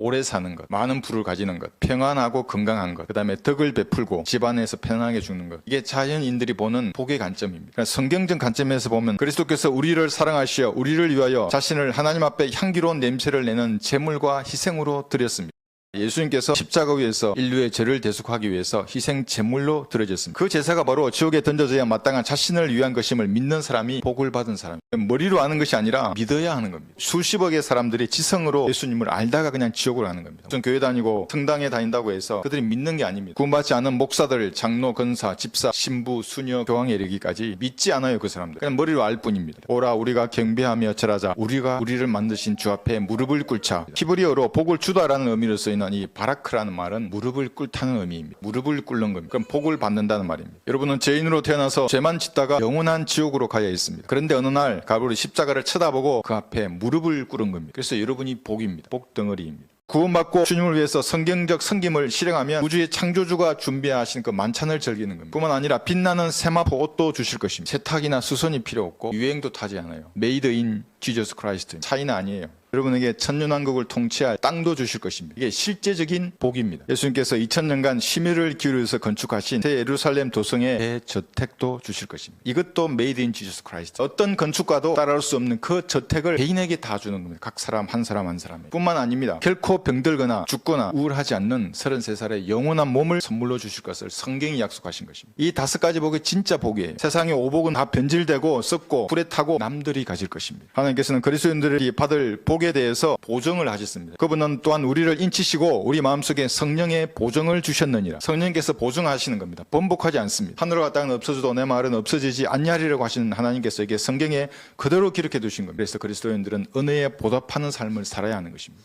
오래 사는 것, 많은 부를 가지는 것, 평안하고 건강한 것, 그 다음에 덕을 베풀고 집안에서 편안하게 죽는 것. 이게 자연인들이 보는 복의 관점입니다. 그러니까 성경적 관점에서 보면 그리스도께서 우리를 사랑하시어 우리를 위하여 자신을 하나님 앞에 향기로운 냄새를 내는 제물과 희생으로 드렸습니다. 예수님께서 십자가 위에서 인류의 죄를 대속하기 위해서 희생 제물로 드려졌습니다. 그 제사가 바로 지옥에 던져져야 마땅한 자신을 위한 것임을 믿는 사람이 복을 받은 사람. 머리로 아는 것이 아니라 믿어야 하는 겁니다. 수십억의 사람들이 지성으로 예수님을 알다가 그냥 지옥으로 가는 겁니다. 무슨 교회 다니고 성당에 다닌다고 해서 그들이 믿는 게 아닙니다. 구원받지 않은 목사들, 장로, 건사, 집사, 신부, 수녀, 교황에 이르기까지 믿지 않아요 그 사람들. 그냥 머리로 알 뿐입니다. 오라 우리가 경배하며 절하자. 우리가 우리를 만드신 주 앞에 무릎을 꿇자. 히브리어로 복을 주다라는 의미로 쓰 이는 이 바라크라는 말은 무릎을 꿇다는 의미입니다. 무릎을 꿇는 겁니다. 그럼 복을 받는다는 말입니다. 여러분은 죄인으로 태어나서 죄만 짓다가 영원한 지옥으로 가야 있습니다. 그런데 어느 날 가브리 십자가를 쳐다보고 그 앞에 무릎을 꿇은 겁니다. 그래서 여러분이 복입니다. 복 덩어리입니다. 구원받고 주님을 위해서 성경적 섬김을 실행하면 우주의 창조주가 준비하신 그 만찬을 즐기는 겁니다. 뿐만 아니라 빛나는 세마포 옷도 주실 것입니다. 세탁이나 수선이 필요 없고 유행도 타지 않아요. 메이드 인 지저스 크라이스트. 차이는 아니에요. 여러분에게 천년왕국을 통치할 땅도 주실 것입니다. 이게 실제적인 복입니다. 예수님께서 2000년간 심혈을 기울여서 건축하신 새 예루살렘 도성의 대저택도 주실 것입니다. 이것도 메이드 인 지저스 크라이스트. 어떤 건축가도 따라올 수 없는 그 저택을 개인에게 다 주는 겁니다. 각 사람 한 사람 한 사람에. 뿐만 아닙니다. 결코 병들거나 죽거나 우울하지 않는 33살의 영원한 몸을 선물로 주실 것을 성경이 약속하신 것입니다. 이 다섯 가지 복이 진짜 복이에요. 세상의 오복은 다 변질되고 썩고 불에 타고 남들이 가질 것입니다. 하나님께서는 그리스도인들이 받을 복에 대해서 보정을 하셨습니다. 그분은 또한 우리를 인치시고 우리 마음속에 성령의 보정을 주셨느니라. 성령께서 보정하시는 겁니다. 번복하지 않습니다. 하늘과 땅은 없어져도 내 말은 없어지지 않냐리라고 하시는 하나님께서 이게 성경에 그대로 기록해 두신 겁니다. 그래서 그리스도인들은 은혜에 보답하는 삶을 살아야 하는 것입니다.